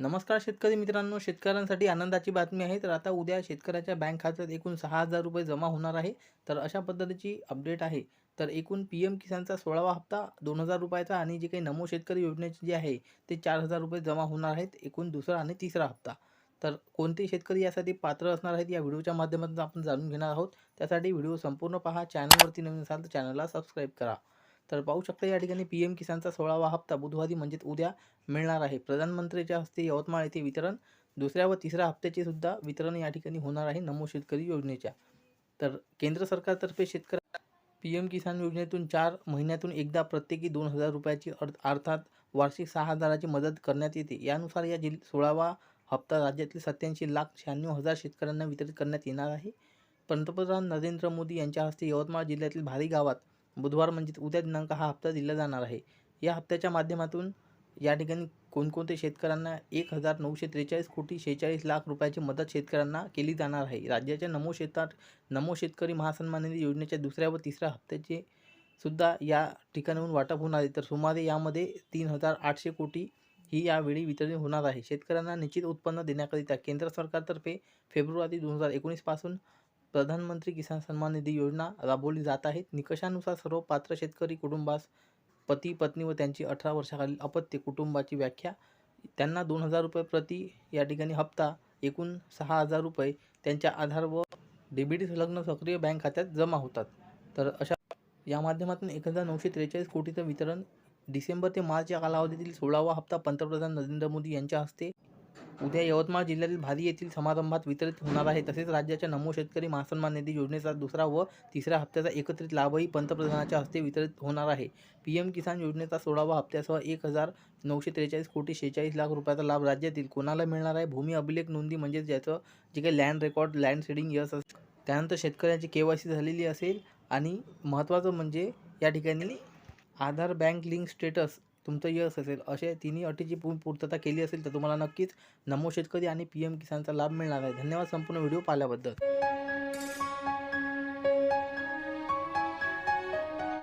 नमस्कार शेतकरी मित्रांनो शेतकऱ्यांसाठी आनंदाची बातमी आहे. तर आता उद्या शेतकऱ्याच्या बँक खात्यात एकूण सहा हजार रुपये जमा होणार आहे. तर अशा पद्धतीची अपडेट आहे. तर एकूण पी एम किसानचा सोळावा हप्ता दोन हजार रुपयाचा आणि जे काही नमो शेतकरी योजनेचे जे आहे ते चार हजार रुपये जमा होणार आहेत एकूण दुसरा आणि तिसरा हप्ता. तर कोणते शेतकरी यासाठी पात्र असणार आहेत या व्हिडिओच्या माध्यमातून आपण जाणून घेणार आहोत. त्यासाठी व्हिडिओ संपूर्ण पहा चॅनलवरती नवीन असाल तर चॅनलला सबस्क्राईब करा. तर पाहू शकता या ठिकाणी पी एम किसानचा सोळावा हप्ता बुधवारी म्हणजेच उद्या मिळणार आहे. प्रधानमंत्रीच्या हस्ते यवतमाळ येथे वितरण दुसऱ्या व तिसऱ्या हप्त्याचे सुद्धा वितरण या ठिकाणी होणार आहे नमो शेतकरी योजनेच्या. तर केंद्र सरकारतर्फे शेतकऱ्या पी एम किसान योजनेतून चार महिन्यातून एकदा प्रत्येकी दोन हजार रुपयाची अर्थात वार्षिक सहा हजाराची मदत करण्यात येते. यानुसार या जिल सोळावा हप्ता राज्यातील सत्याऐंशी लाख शहाण्णव हजार शेतकऱ्यांना वितरित करण्यात येणार आहे. पंतप्रधान नरेंद्र मोदी यांच्या हस्ते यवतमाळ जिल्ह्यातील भारी गावात बुधवार म्हणजेच उद्या दिनांक हा हप्ता दिला जाणार आहे. या हप्त्याच्या माध्यमातून या ठिकाणी कोणकोणते शेतकऱ्यांना एक हजार नऊशे त्रेचाळीस कोटी शेहेचाळीस लाख रुपयाची मदत शेतकऱ्यांना केली जाणार आहे. राज्याच्या नमो शेतात नमो शेतकरी महासन्मान निधी योजनेच्या दुसऱ्या व तिसऱ्या हप्त्याचे सुद्धा या ठिकाणाहून वाटप होणार आहे. तर सुमारे यामध्ये तीन हजार आठशे कोटी ही यावेळी वितरण होणार आहे. शेतकऱ्यांना निश्चित उत्पन्न देण्याकरिता केंद्र सरकारतर्फे फेब्रुवारी दोन हजार एकोणीसपासून प्रधानमंत्री किसान सन्मान निधी योजना राबवली जात आहे. निकषानुसार सर्व पात्र शेतकरी कुटुंबास पती पत्नी व त्यांची अठरा वर्षाखालील अपत्य कुटुंबाची व्याख्या. त्यांना दोन हजार रुपये प्रति या ठिकाणी हप्ता एकूण सहा हजार रुपये त्यांच्या आधार व डेबिट संलग्न सक्रिय बँक खात्यात जमा होतात. तर अशा या माध्यमातून एक हजार नऊशे त्रेचाळीस कोटीचं वितरण डिसेंबर ते मार्च या कालावधीतील सोळावा हप्ता पंतप्रधान नरेंद्र मोदी यांच्या हस्ते उद्या यवतमाळ जिल्ह्यातील भारी येथील समारंभात वितरित होणार आहे. तसेच राज्याच्या नमो शेतकरी महासन्मान निधी योजनेचा दुसरा व तिसऱ्या हप्त्याचा एकत्रित लाभही पंतप्रधानाच्या हस्ते वितरित होणार आहे. पी एम किसान योजनेचा सोळावा हप्त्यासह एक हजार नऊशे त्रेचाळीस कोटी शेहेचाळीस लाख रुपयाचा लाभ राज्यातील कोणाला मिळणार आहे? भूमी अभिलेख नोंदी म्हणजे ज्याचं जे काही land record land seeding yes असेल त्यानंतर शेतकऱ्यांची के वाय सी झालेली असेल. आणि महत्त्वाचं म्हणजे या ठिकाणी आधार बँक लिंक स्टेटस तुमचं यश असेल अशा तिन्ही अटीची पूर्तता केली असेल तर तुम्हाला नक्कीच नमो शेतकरी आणि पी एम किसानचा लाभ मिळणार आहे. धन्यवाद संपूर्ण व्हिडिओ पाहिल्याबद्दल.